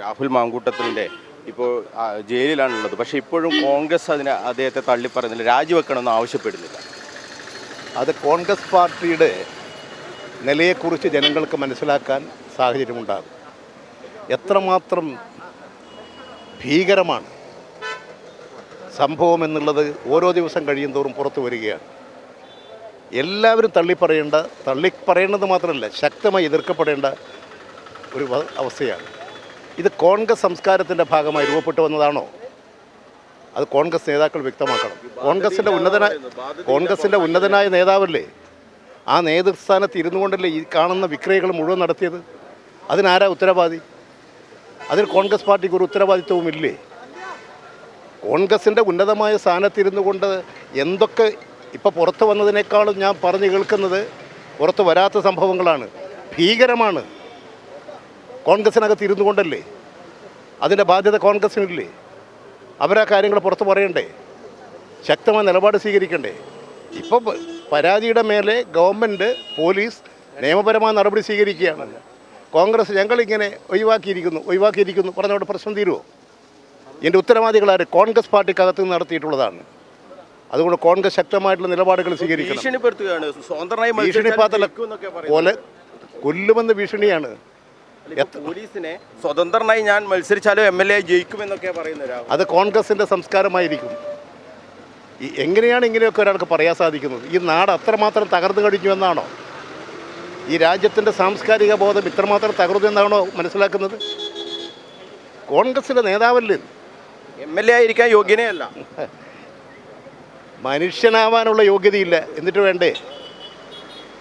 രാഹുൽ മാങ്കൂട്ടത്തിന്റെ ഇപ്പോൾ ജയിലിലാണുള്ളത്. പക്ഷേ ഇപ്പോഴും കോൺഗ്രസ് അതിനെ അദ്ദേഹത്തെ തള്ളിപ്പറയുന്നില്ല. രാജിവെക്കണമെന്ന് ആവശ്യപ്പെടുന്നില്ല അത് കോൺഗ്രസ് പാർട്ടിയുടെ നിലയെക്കുറിച്ച് ജനങ്ങൾക്ക് മനസ്സിലാക്കാൻ സാഹചര്യമുണ്ടാകും. എത്രമാത്രം ഭീകരമാണ് സംഭവം എന്നുള്ളത് ഓരോ ദിവസം കഴിയും തോറും പുറത്തു വരികയാണ്. എല്ലാവരും തള്ളിപ്പറയേണ്ട തള്ളിപ്പറയേണ്ടത് മാത്രമല്ല ശക്തമായി എതിർക്കപ്പെടേണ്ട ഒരു അവസ്ഥയാണ്. ഇത് കോൺഗ്രസ് സംസ്കാരത്തിന്റെ ഭാഗമായി രൂപപ്പെട്ടു വന്നതാണോ? അത് കോൺഗ്രസ് നേതാക്കൾ വ്യക്തമാക്കണം. കോൺഗ്രസിന്റെ ഉന്നതന കോൺഗ്രസിന്റെ ഉന്നതനായ നേതാവല്ലേ? ആ നേതൃസ്ഥാനത്ത് ഇരുന്നു കൊണ്ടല്ലേ ഈ കാണുന്ന വിക്രയകൾ മുഴുവൻ നടത്തിയത്? അതിനാരാ ഉത്തരവാദി? അതിൽ കോൺഗ്രസ് പാർട്ടിക്ക് ഒരു ഉത്തരവാദിത്വവും ഇല്ലേ? കോൺഗ്രസിന്റെ ഉന്നതമായ സ്ഥാനത്തിരുന്നു കൊണ്ട് എന്തൊക്കെ ഇപ്പോൾ പുറത്ത് വന്നതിനേക്കാളും ഞാൻ പറഞ്ഞു കേൾക്കുന്നത് പുറത്ത് വരാത്ത സംഭവങ്ങളാണ്. ഭീകരമാണ്. കോൺഗ്രസിനകത്ത് ഇരുന്നു കൊണ്ടല്ലേ? അതിന്റെ ബാധ്യത കോൺഗ്രസ്സിനില്ലേ അവരാ കാര്യങ്ങൾ പുറത്ത് പറയണ്ടേ? ശക്തമായ നിലപാട് സ്വീകരിക്കണ്ടേ? ഇപ്പോൾ പരാതിയുടെ മേലെ ഗവൺമെന്റ് പോലീസ് നിയമപരമായ നടപടി സ്വീകരിക്കുകയാണ്. കോൺഗ്രസ് ഞങ്ങളിങ്ങനെ ഒഴിവാക്കിയിരിക്കുന്നു ഒഴിവാക്കിയിരിക്കുന്നു. പറഞ്ഞവിടെ പ്രശ്നം തീരുമോ എന്റെ ഉത്തരവാദികളാർ കോൺഗ്രസ് പാർട്ടിക്കകത്ത് നിന്ന് നടത്തിയിട്ടുള്ളതാണ്. അതുകൊണ്ട് കോൺഗ്രസ് ശക്തമായിട്ടുള്ള നിലപാടുകൾ സ്വീകരിക്കണം. ഭീഷണിപ്പെടുത്തുകയാണ്. ഭീഷണിപ്പാത്തല്ല കൊല കൊല്ലുമെന്ന് ഭീഷണിയാണ്. പോലീസിനെ സ്വതന്ത്രനായി ഞാൻ മത്സരിച്ചാലോ എം എൽ എ ജയിക്കുമെന്നൊക്കെ പറയുന്നത് രാഹുൽ. അത് കോൺഗ്രസിന്റെ സംസ്കാരമായിരിക്കും. എങ്ങനെയാണ് ഇങ്ങനെയൊക്കെ ഒരാൾക്ക് പറയാൻ സാധിക്കുന്നത്? ഈ നാട് അത്രമാത്രം തകർന്നു കഴിഞ്ഞു എന്നാണോ? ഈ രാജ്യത്തിന്റെ സാംസ്കാരിക ബോധം ഇത്രമാത്രം തകർന്നു എന്നാണോ മനസ്സിലാക്കുന്നത്? കോൺഗ്രസിന്റെ നേതാവല്ലേ? എം എൽ എ ആയിരിക്കാൻ യോഗ്യനയല്ല മനുഷ്യനാവാനുള്ള യോഗ്യതയില്ല. എന്നിട്ട് വേണ്ടേ?